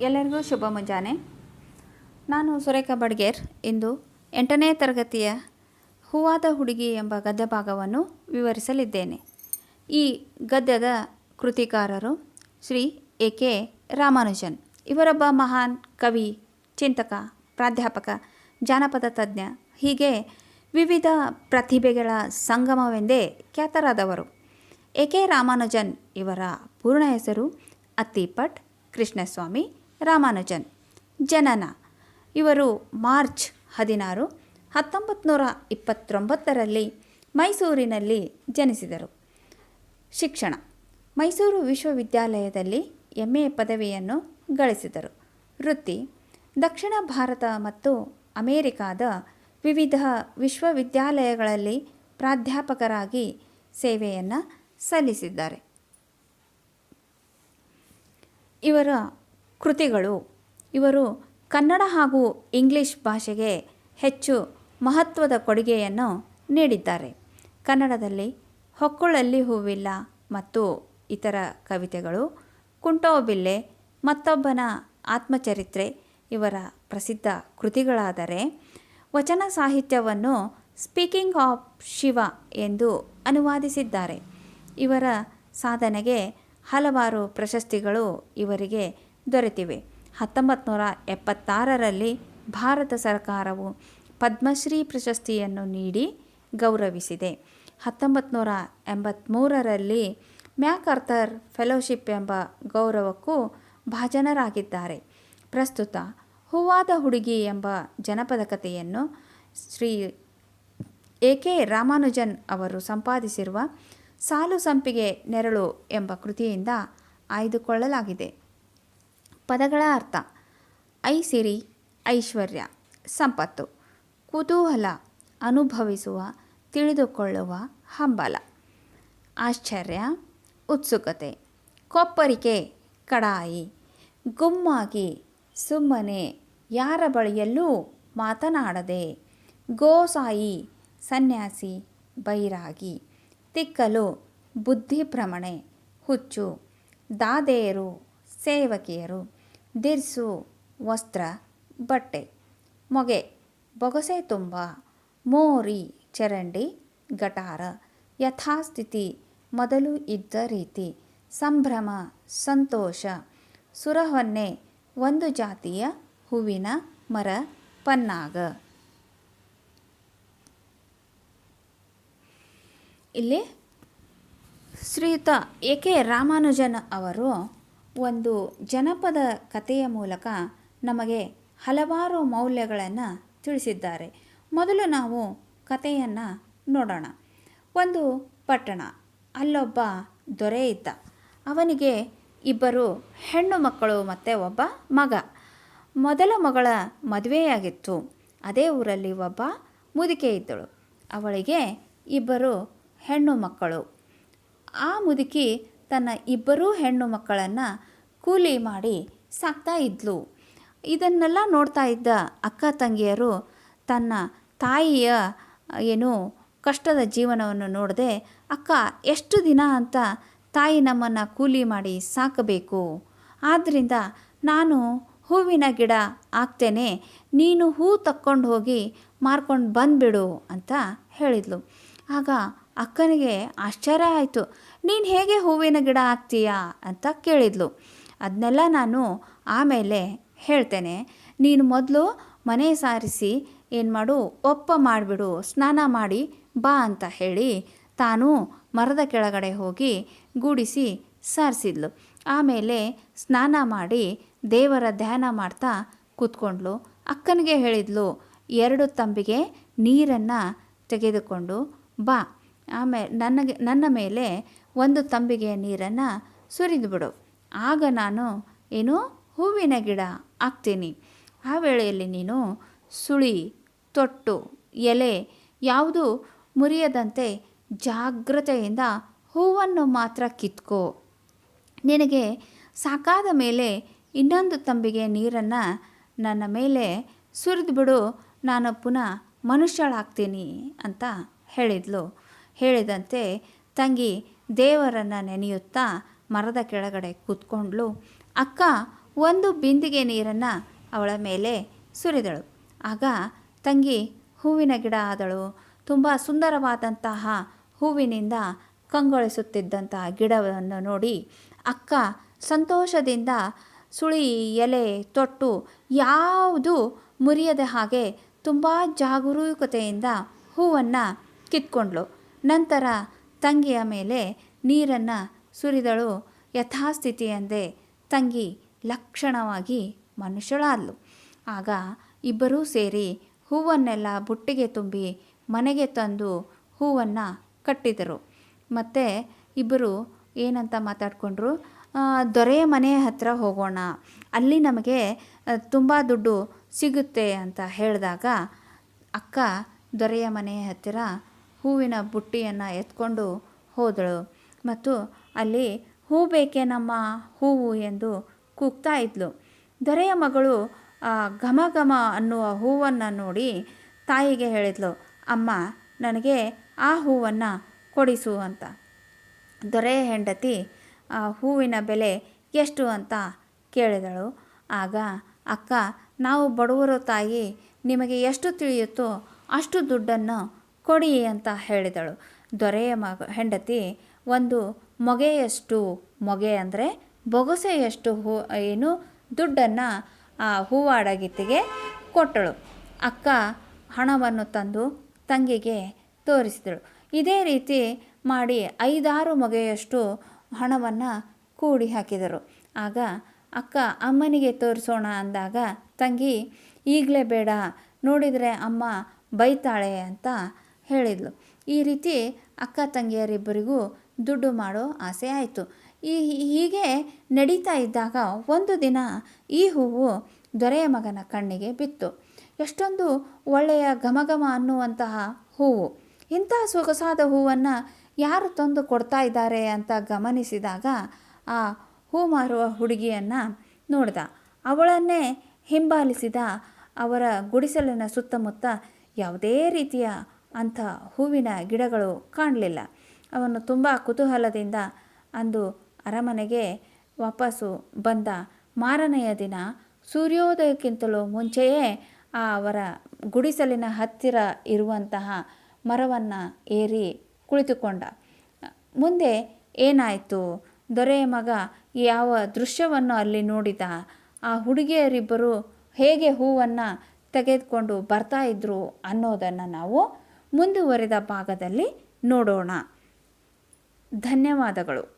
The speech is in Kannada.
ಎಲ್ಲರಿಗೂ ಶುಭ ಮುಂಜಾನೆ. ನಾನು ಸುರೇಖಾ ಬಡ್ಗೇರ್. ಇಂದು ಎಂಟನೇ ತರಗತಿಯ ಹೂವಾದ ಹುಡುಗಿ ಎಂಬ ಗದ್ಯ ಭಾಗವನ್ನು ವಿವರಿಸಲಿದ್ದೇನೆ. ಈ ಗದ್ಯದ ಕೃತಿಕಾರರು ಶ್ರೀ ಎ ಕೆ ರಾಮಾನುಜನ್. ಇವರೊಬ್ಬ ಮಹಾನ್ ಕವಿ, ಚಿಂತಕ, ಪ್ರಾಧ್ಯಾಪಕ, ಜಾನಪದ ತಜ್ಞ, ಹೀಗೆ ವಿವಿಧ ಪ್ರತಿಭೆಗಳ ಸಂಗಮವೆಂದೇ ಖ್ಯಾತರಾದವರು. ಎ ಕೆ ರಾಮಾನುಜನ್ ಇವರ ಪೂರ್ಣ ಹೆಸರು ಅತ್ತಿಪಟ್ ಕೃಷ್ಣಸ್ವಾಮಿ. ರಾಮಾನುಜನ್. ಜನನ, ಇವರು ಮಾರ್ಚ್ ಹದಿನಾರು ಹತ್ತೊಂಬತ್ತು ನೂರ ಇಪ್ಪತ್ತೊಂಬತ್ತರಲ್ಲಿ ಮೈಸೂರಿನಲ್ಲಿ ಜನಿಸಿದರು. ಶಿಕ್ಷಣ, ಮೈಸೂರು ವಿಶ್ವವಿದ್ಯಾಲಯದಲ್ಲಿ ಎಂ ಎ ಪದವಿಯನ್ನು ಗಳಿಸಿದರು. ವೃತ್ತಿ, ದಕ್ಷಿಣ ಭಾರತ ಮತ್ತು ಅಮೇರಿಕಾದ ವಿವಿಧ ವಿಶ್ವವಿದ್ಯಾಲಯಗಳಲ್ಲಿ ಪ್ರಾಧ್ಯಾಪಕರಾಗಿ ಸೇವೆಯನ್ನು ಸಲ್ಲಿಸಿದ್ದಾರೆ. ಇವರ ಕೃತಿಗಳು. ಇವರು ಕನ್ನಡ ಹಾಗೂ ಇಂಗ್ಲಿಷ್ ಭಾಷೆಗೆ ಹೆಚ್ಚು ಮಹತ್ವದ ಕೊಡುಗೆಯನ್ನು ನೀಡಿದ್ದಾರೆ. ಕನ್ನಡದಲ್ಲಿ ಹೊಕ್ಕುಳಲ್ಲಿ ಹೂವಿಲ್ಲ ಮತ್ತು ಇತರ ಕವಿತೆಗಳು ಕುಂಟೋಬಿಲ್ಲೆ ಮತ್ತೊಬ್ಬನ ಆತ್ಮಚರಿತ್ರೆ ಇವರ ಪ್ರಸಿದ್ಧ ಕೃತಿಗಳಾದರೆ ವಚನ ಸಾಹಿತ್ಯವನ್ನು ಸ್ಪೀಕಿಂಗ್ ಆಫ್ ಶಿವ ಎಂದು ಅನುವಾದಿಸಿದ್ದಾರೆ. ಇವರ ಸಾಧನೆಗೆ ಹಲವಾರು ಪ್ರಶಸ್ತಿಗಳು ಇವರಿಗೆ ದೊರೆತಿವೆ. ಹತ್ತೊಂಬತ್ತು ನೂರ ಎಪ್ಪತ್ತಾರರಲ್ಲಿ ಭಾರತ ಸರ್ಕಾರವು ಪದ್ಮಶ್ರೀ ಪ್ರಶಸ್ತಿಯನ್ನು ನೀಡಿ ಗೌರವಿಸಿದೆ. ಹತ್ತೊಂಬತ್ತು ನೂರ ಎಂಬತ್ತ್ಮೂರರಲ್ಲಿ ಮ್ಯಾಕರ್ಥರ್ ಫೆಲೋಶಿಪ್ ಎಂಬ ಗೌರವಕ್ಕೂ ಭಾಜನರಾಗಿದ್ದಾರೆ. ಪ್ರಸ್ತುತ ಹೂವಾದ ಹುಡುಗಿ ಎಂಬ ಜನಪದ ಕಥೆಯನ್ನು ಶ್ರೀ ಎ ಕೆ ರಾಮಾನುಜನ್ ಅವರು ಸಂಪಾದಿಸಿರುವ ಸಾಲು ಸಂಪಿಗೆ ನೆರಳು ಎಂಬ ಕೃತಿಯಿಂದ ಆಯ್ದುಕೊಳ್ಳಲಾಗಿದೆ. ಪದಗಳ ಅರ್ಥ. ಐಸಿರಿ ಐಶ್ವರ್ಯ. ಸಂಪತ್ತು. ಕುತೂಹಲ, ಅನುಭವಿಸುವ, ತಿಳಿದುಕೊಳ್ಳುವ, ಹಂಬಲ. ಆಶ್ಚರ್ಯ, ಉತ್ಸುಕತೆ. ಕೊಪ್ಪರಿಕೆ, ಕಡಾಯಿ. ಗುಮ್ಮಾಗಿ, ಸುಮ್ಮನೆ. ಯಾರ ಬಳಿಯಲ್ಲೂ ಮಾತನಾಡದೆ. ಗೋಸಾಯಿ, ಸನ್ಯಾಸಿ, ಬೈರಾಗಿ. ತಿಕ್ಕಲು ಬುದ್ಧಿಭ್ರಮಣೆ ಹುಚ್ಚು. ದಾದೆಯರು ಸೇವಕಿಯರು. ದಿರ್ಸು, ವಸ್ತ್ರ, ಬಟ್ಟೆ, ಮೊಗೆ, ಬೊಗಸೆ ತುಂಬ, ಮೋರಿ, ಚರಂಡಿ, ಗಟಾರ, ಯಥಾಸ್ಥಿತಿ, ಮೊದಲು ಇದ್ದ ರೀತಿ, ಸಂಭ್ರಮ, ಸಂತೋಷ, ಸುರಹೊನ್ನೆ, ಒಂದು ಜಾತಿಯ ಹೂವಿನ ಮರ, ಪನ್ನಾಗ. ಇಲ್ಲಿ ಶ್ರೀಯುತ ಎ ಕೆ ರಾಮಾನುಜನ್ ಅವರು ಒಂದು ಜನಪದ ಕಥೆಯ ಮೂಲಕ ನಮಗೆ ಹಲವಾರು ಮೌಲ್ಯಗಳನ್ನು ತಿಳಿಸಿದ್ದಾರೆ. ಮೊದಲು ನಾವು ಕಥೆಯನ್ನು ನೋಡೋಣ. ಒಂದು ಪಟ್ಟಣ, ಅಲ್ಲೊಬ್ಬ ದೊರೆ ಇದ್ದ. ಅವನಿಗೆ ಇಬ್ಬರು ಹೆಣ್ಣು ಮಕ್ಕಳು ಮತ್ತು ಒಬ್ಬ ಮಗ. ಮೊದಲ ಮಗಳ ಮದುವೆಯಾಗಿತ್ತು. ಅದೇ ಊರಲ್ಲಿ ಒಬ್ಬ ಮುದುಕೆ ಇದ್ದಳು. ಅವಳಿಗೆ ಇಬ್ಬರು ಹೆಣ್ಣು ಮಕ್ಕಳು. ಆ ಮುದುಕಿ ತನ್ನ ಇಬ್ಬರೂ ಹೆಣ್ಣು ಮಕ್ಕಳನ್ನು ಕೂಲಿ ಮಾಡಿ ಸಾಕ್ತಾ ಇದ್ಲು. ಇದನ್ನೆಲ್ಲ ನೋಡ್ತಾ ಇದ್ದ ಅಕ್ಕ ತಂಗಿಯರು ತನ್ನ ತಾಯಿಯ ಏನು ಕಷ್ಟದ ಜೀವನವನ್ನು ನೋಡದೆ, ಅಕ್ಕ, ಎಷ್ಟು ದಿನ ಅಂತ ತಾಯಿ ನಮ್ಮನ್ನು ಕೂಲಿ ಮಾಡಿ ಸಾಕಬೇಕು. ಆದ್ದರಿಂದ ನಾನು ಹೂವಿನ ಗಿಡ ಹಾಕ್ತೇನೆ. ನೀನು ಹೂ ತಕ್ಕೊಂಡು ಹೋಗಿ ಮಾರ್ಕೊಂಡು ಬಂದುಬಿಡು ಅಂತ ಹೇಳಿದ್ಲು. ಆಗ ಅಕ್ಕನಿಗೆ ಆಶ್ಚರ್ಯ ಆಯಿತು. ನೀನು ಹೇಗೆ ಹೂವಿನ ಗಿಡ ಹಾಕ್ತೀಯಾ ಅಂತ ಕೇಳಿದ್ಲು. ಅದನ್ನೆಲ್ಲ ನಾನು ಆಮೇಲೆ ಹೇಳ್ತೇನೆ. ನೀನು ಮೊದಲು ಮನೆ ಸಾರಿಸಿ, ಏನು ಮಾಡು, ಒಪ್ಪ ಮಾಡಿಬಿಡು, ಸ್ನಾನ ಮಾಡಿ ಬಾ ಅಂತ ಹೇಳಿ ತಾನು ಮರದ ಕೆಳಗಡೆ ಹೋಗಿ ಗೂಡಿಸಿ ಸಾರಿಸಿದ್ಲು. ಆಮೇಲೆ ಸ್ನಾನ ಮಾಡಿ ದೇವರ ಧ್ಯಾನ ಮಾಡ್ತಾ ಕೂತ್ಕೊಂಡ್ಲು. ಅಕ್ಕನಿಗೆ ಹೇಳಿದ್ಲು, ಎರಡು ತಂಬಿಗೆ ನೀರನ್ನು ತೆಗೆದುಕೊಂಡು ಬಾ ಆಮೇಲೆ ನನಗೆ, ನನ್ನ ಮೇಲೆ ಒಂದು ತಂಬಿಗೆಯ ನೀರನ್ನು ಸುರಿದುಬಿಡು ಆಗ ನಾನು, ಏನು, ಹೂವಿನ ಗಿಡ ಹಾಕ್ತೀನಿ. ಆ ವೇಳೆಯಲ್ಲಿ ನೀನು ಸುಳಿ, ತೊಟ್ಟು, ಎಲೆ, ಯಾವುದು ಮುರಿಯದಂತೆ ಜಾಗ್ರತೆಯಿಂದ ಹೂವನ್ನು ಮಾತ್ರ ಕಿತ್ಕೋ. ನಿನಗೆ ಸಾಕಾದ ಮೇಲೆ ಇನ್ನೊಂದು ತಂಬಿಗೆ ನೀರನ್ನು ನನ್ನ ಮೇಲೆ ಸುರಿದುಬಿಡು ನಾನು ಪುನಃ ಮನುಷ್ಯಳಾಗ್ತೀನಿ ಅಂತ ಹೇಳಿದ್ಲು. ಹೇಳಿದಂತೆ ತಂಗಿ ದೇವರನ್ನು ನೆನೆಯುತ್ತಾ ಮರದ ಕೆಳಗಡೆ ಕೂತ್ಕೊಂಡ್ಳು. ಅಕ್ಕ, ಒಂದು ಬಿಂದಿಗೆ ನೀರನ್ನು ಅವಳ ಮೇಲೆ ಸುರಿದಳು. ಆಗ ತಂಗಿ, ಹೂವಿನ ಗಿಡ ಆದಳು. ತುಂಬ ಸುಂದರವಾದಂತಹ ಹೂವಿನಿಂದ ಕಂಗೊಳಿಸುತ್ತಿದ್ದಂತಹ ಗಿಡವನ್ನು ನೋಡಿ ಅಕ್ಕ ಸಂತೋಷದಿಂದ ಸುಳಿ ಎಲೆ ತೊಟ್ಟು ಯಾವುದು ಮುರಿಯದ ಹಾಗೆ ತುಂಬ ಜಾಗರೂಕತೆಯಿಂದ ಹೂವನ್ನು ಕಿತ್ಕೊಂಡ್ಳು. ನಂತರ ತಂಗಿಯ ಮೇಲೆ ನೀರನ್ನು ಸುರಿದಳು. ಯಥಾಸ್ಥಿತಿಯಂದೇ ತಂಗಿ ಲಕ್ಷಣವಾಗಿ ಮನುಷ್ಯಳಾದ್ಲು. ಆಗ ಇಬ್ಬರೂ ಸೇರಿ ಹೂವನ್ನೆಲ್ಲ ಬುಟ್ಟಿಗೆ ತುಂಬಿ ಮನೆಗೆ ತಂದು ಹೂವನ್ನು ಕಟ್ಟಿದರು. ಮತ್ತು ಇಬ್ಬರು ಏನಂತ ಮಾತಾಡಿಕೊಂಡ್ರು? ದೊರೆಯ ಮನೆಯ ಹತ್ತಿರ ಹೋಗೋಣ. ಅಲ್ಲಿ ನಮಗೆ ತುಂಬ ದುಡ್ಡು ಸಿಗುತ್ತೆ ಅಂತ ಹೇಳಿದಾಗ ಅಕ್ಕ ದೊರೆಯ ಮನೆಯ ಹತ್ತಿರ ಹೂವಿನ ಬುಟ್ಟಿಯನ್ನು ಎತ್ಕೊಂಡು ಹೋದಳು. ಮತ್ತು ಅಲ್ಲಿ, ಹೂ ಬೇಕೆ ನಮ್ಮ ಹೂವು? ಎಂದು ಕೂಗ್ತಾ ಇದ್ಲು. ದೊರೆಯ ಮಗಳು ಘಮ ಘಮ ಅನ್ನುವ ಹೂವನ್ನು ನೋಡಿ ತಾಯಿಗೆ ಹೇಳಿದ್ಲು, ಅಮ್ಮ, ನನಗೆ ಆ ಹೂವನ್ನು ಕೊಡಿಸು ಅಂತ. ದೊರೆಯ ಹೆಂಡತಿ, ಆ ಹೂವಿನ ಬೆಲೆ ಎಷ್ಟು ಅಂತ ಕೇಳಿದಳು. ಆಗ, ಅಕ್ಕ, ನಾವು ಬಡವರು ತಾಯಿ, ನಿಮಗೆ ಎಷ್ಟು ತಿಳಿಯುತ್ತೋ ಅಷ್ಟು ದುಡ್ಡನ್ನು ಕೊಡಿ ಅಂತ ಹೇಳಿದಳು. ದೊರೆಯ ಮಗ, ಹೆಂಡತಿ, ಒಂದು ಮೊಗೆಯಷ್ಟು, ಮೊಗೆ ಅಂದರೆ ಬೊಗಸೆಯಷ್ಟು ಹೂ, ಏನು, ದುಡ್ಡನ್ನು ಆ ಹೂವಾಡಗಿತ್ತಿಗೆ ಕೊಟ್ಟಳು. ಅಕ್ಕ ಹಣವನ್ನು ತಂದು ತಂಗಿಗೆ ತೋರಿಸಿದಳು. ಇದೇ ರೀತಿ ಮಾಡಿ ಐದಾರು ಮೊಗೆಯಷ್ಟು ಹಣವನ್ನು ಕೂಡಿ ಹಾಕಿದರು. ಆಗ ಅಕ್ಕ, ಅಮ್ಮನಿಗೆ ತೋರಿಸೋಣ ಅಂದಾಗ ತಂಗಿ, ಈಗಲೇ ಬೇಡ, ನೋಡಿದರೆ ಅಮ್ಮ ಬೈತಾಳೆ ಅಂತ ಹೇಳಿದ್ಲು. ಈ ರೀತಿ ಅಕ್ಕ ತಂಗಿಯರಿಬ್ಬರಿಗೂ ದುಡ್ಡು ಮಾಡೋ ಆಸೆ ಆಯಿತು. ಈ ಹೀಗೆ ನಡೀತಾ ಇದ್ದಾಗ ಒಂದು ದಿನ ಈ ಹೂವು ದೊರೆಯ ಮಗನ ಕಣ್ಣಿಗೆ ಬಿತ್ತು. ಎಷ್ಟೊಂದು ಒಳ್ಳೆಯ ಘಮಘಮ ಅನ್ನುವಂತಹ ಹೂವು. ಇಂತಹ ಸೊಗಸಾದ ಹೂವನ್ನು ಯಾರು ತಂದು ಕೊಡ್ತಾ ಇದ್ದಾರೆ ಅಂತ ಗಮನಿಸಿದಾಗ ಆ ಹೂ ಮಾರುವ ಹುಡುಗಿಯನ್ನು ನೋಡ್ದ. ಅವಳನ್ನೇ ಹಿಂಬಾಲಿಸಿದ ಅವರ ಗುಡಿಸಲಿನ ಸುತ್ತಮುತ್ತ ಯಾವುದೇ ರೀತಿಯ ಅಂಥ ಹೂವಿನ ಗಿಡಗಳು ಕಾಣಲಿಲ್ಲ. ಅವನು ತುಂಬ ಕುತೂಹಲದಿಂದ ಅಂದು ಅರಮನೆಗೆ ವಾಪಸ್ಸು ಬಂದ. ಮಾರನೆಯ ದಿನ ಸೂರ್ಯೋದಯಕ್ಕಿಂತಲೂ ಮುಂಚೆಯೇ ಆ ಅವರ ಗುಡಿಸಲಿನ ಹತ್ತಿರ ಇರುವಂತಹ ಮರವನ್ನು ಏರಿ ಕುಳಿತುಕೊಂಡ. ಮುಂದೆ ಏನಾಯಿತು? ದೊರೆಯ ಮಗ ಯಾವ ದೃಶ್ಯವನ್ನು ಅಲ್ಲಿ ನೋಡಿದ. ಆ ಹುಡುಗಿಯರಿಬ್ಬರು ಹೇಗೆ ಹೂವನ್ನು ತೆಗೆದುಕೊಂಡು ಬರ್ತಾ ಇದ್ದರು ಅನ್ನೋದನ್ನು ನಾವು ಮುಂದುವರಿದ ಭಾಗದಲ್ಲಿ ನೋಡೋಣ. ಧನ್ಯವಾದಗಳು.